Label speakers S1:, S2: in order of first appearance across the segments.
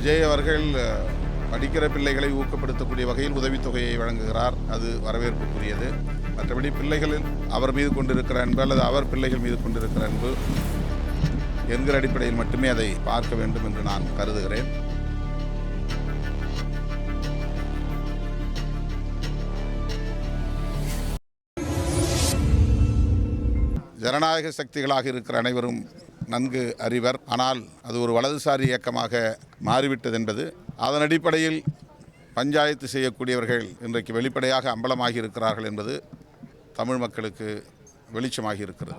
S1: விஜய் அவர்கள் படிக்கிற பிள்ளைகளை ஊக்கப்படுத்தக்கூடிய வகையில் உதவித்தொகையை வழங்குகிறார். அது வரவேற்புக்குரியது. மற்றபடி பிள்ளைகளில் அவர் மீது கொண்டிருக்கிற அன்பு அல்லது அவர் பிள்ளைகள் மீது கொண்டிருக்கிற அன்பு என்கிற அடிப்படையில் மட்டுமே அதை பார்க்க வேண்டும் என்று நான் கருதுகிறேன். ஜனநாயக சக்திகளாக இருக்கிற அனைவரும் நன்கு அறிவர். ஆனால் அது ஒரு வலதுசாரி இயக்கமாக மாறிவிட்டது என்பது அதன் அடிப்படையில் பஞ்சாயத்து செய்யக்கூடியவர்கள் இன்றைக்கு வெளிப்படையாக அம்பலமாகி இருக்கிறார்கள் என்பது தமிழ் மக்களுக்கு வெளிச்சமாகி இருக்கிறது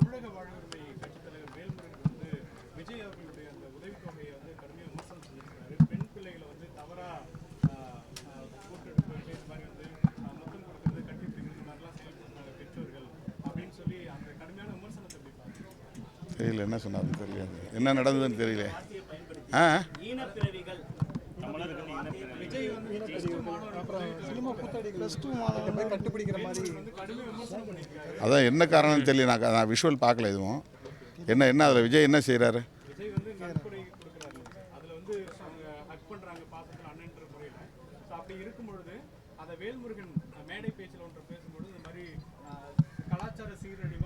S1: தெரியல என்ன சொன்னாலும் தெரியல. என்ன நடந்ததுன்னு தெரியல. ஆ? அதான் என்ன காரணம்னு தெரியல. நான் நான் விஷுவல் பார்க்கல எதுவும். என்ன என்ன அதில் விஜய் என்ன செய்கிறாரு
S2: அதை வேல்முருகன் மேடை பேச்சில் ஒன்று பேசும்பொழுது இந்த மாதிரி கலாச்சார சீரழிவு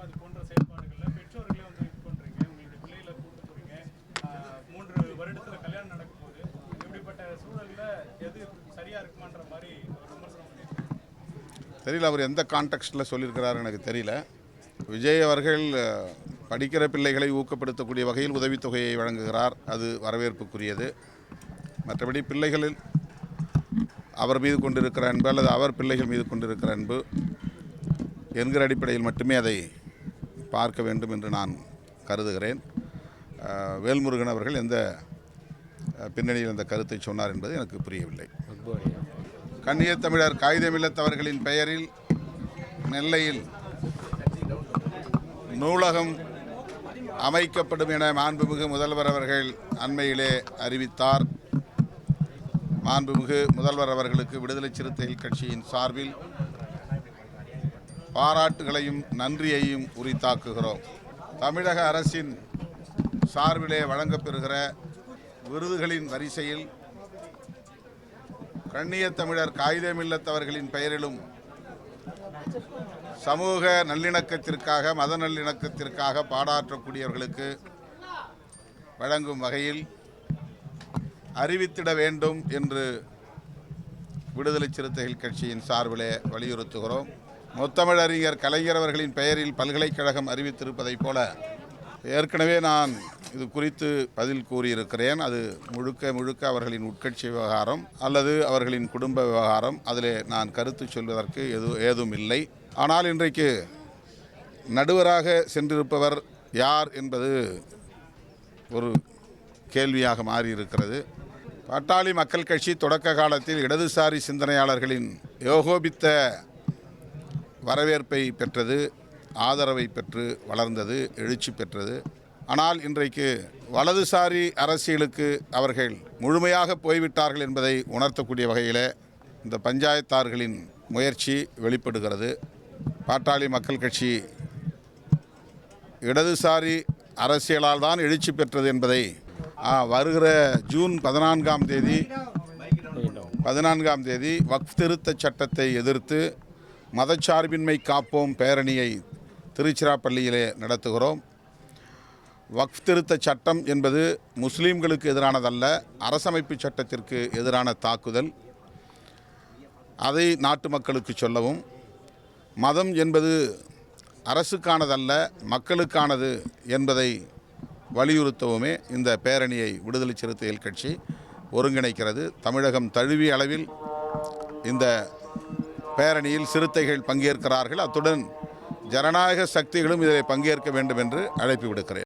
S1: தெரியல அவர் எந்த கான்டெக்ட்டில் சொல்லியிருக்கிறாரு எனக்கு தெரியல. விஜய் அவர்கள் படிக்கிற பிள்ளைகளை ஊக்கப்படுத்தக்கூடிய வகையில் உதவித்தொகையை வழங்குகிறார் அது வரவேற்புக்குரியது. மற்றபடி பிள்ளைகளில் அவர் மீது கொண்டிருக்கிற அன்பு அல்லது அவர் பிள்ளைகள் மீது கொண்டிருக்கிற அன்பு என்கிற அடிப்படையில் மட்டுமே அதை பார்க்க வேண்டும் என்று நான் கருதுகிறேன். வேல்முருகன் அவர்கள் எந்த பின்னணியில் அந்த கருத்தை சொன்னார் என்பது எனக்கு புரியவில்லை. கண்ணியத் தமிழர் காகிதமில்லத்தவர்களின் பெயரில் நெல்லையில் நூலகம் அமைக்கப்படும் என மாண்புமிகு முதல்வர் அவர்கள் அண்மையிலே அறிவித்தார். மாண்புமிகு முதல்வர் அவர்களுக்கு விடுதலை சிறுத்தைகள் கட்சியின் சார்பில் பாராட்டுகளையும் நன்றியையும் உரித்தாக்குகிறோம். தமிழக அரசின் சார்பிலே வழங்கப்பெறுகிற விருதுகளின் வரிசையில் கண்ணியத் தமிழர் காகிதமில்லத்தவர்களின் பெயரிலும் சமூக நல்லிணக்கத்திற்காக மத நல்லிணக்கத்திற்காக பாடாற்றக்கூடியவர்களுக்கு வழங்கும் வகையில் அறிவித்திட வேண்டும் என்று விடுதலை சிறுத்தைகள் கட்சியின் சார்பிலே வலியுறுத்துகிறோம். முத்தமிழறிஞர் கலைஞரவர்களின் பெயரில் பல்கலைக்கழகம் அறிவித்திருப்பதைப் போல ஏற்கனவே நான் இது குறித்து பதில் கூறியிருக்கிறேன். அது முழுக்க முழுக்க அவர்களின் உட்கட்சி விவகாரம் அல்லது அவர்களின் குடும்ப விவகாரம். அதில் நான் கருத்து சொல்வதற்கு எது ஏதும் இல்லை ஆனால் இன்றைக்கு நடுவராக சென்றிருப்பவர் யார் என்பது ஒரு கேள்வியாக மாறியிருக்கிறது. பாட்டாளி மக்கள் கட்சி தொடக்க காலத்தில் இடதுசாரி சிந்தனையாளர்களின் யோகோபித்த வரவேற்பை பெற்றது ஆதரவை பெற்று வளர்ந்தது எழுச்சி பெற்றது. ஆனால் இன்றைக்கு வலதுசாரி அரசியலுக்கு அவர்கள் முழுமையாக போய்விட்டார்கள் என்பதை உணர்த்தக்கூடிய வகையில் இந்த பஞ்சாயத்தார்களின் முயற்சி வெளிப்படுகிறது. பாட்டாளி மக்கள் கட்சி இடதுசாரி அரசியலால் தான் எழுச்சி பெற்றது என்பதை வருகிற ஜூன் பதினான்காம் தேதி பதினான்காம் தேதி வக்ஃப் திருத்த சட்டத்தை எதிர்த்து மதச்சார்பின்மை காப்போம் பேரணியை திருச்சிராப்பள்ளியிலே நடத்துகிறோம். வக்ஃப் திருத்த சட்டம் என்பது முஸ்லீம்களுக்கு எதிரானதல்ல அரசமைப்பு சட்டத்திற்கு எதிரான தாக்குதல். அதை நாட்டு மக்களுக்கு சொல்லவும். மதம் என்பது அரசுக்கானதல்ல மக்களுக்கானது என்பதை வலியுறுத்தவுமே இந்த பேரணியை விடுதலை சிறுத்தைகள் கட்சி ஒருங்கிணைக்கிறது. தமிழகம் தழுவிய அளவில் இந்த பேரணியில் சிறுத்தைகள் பங்கேற்கிறார்கள். அத்துடன் ஜனநாயக சக்திகளும் இதில் பங்கேற்க வேண்டும் என்று அழைப்பு விடுக்கிறேன்.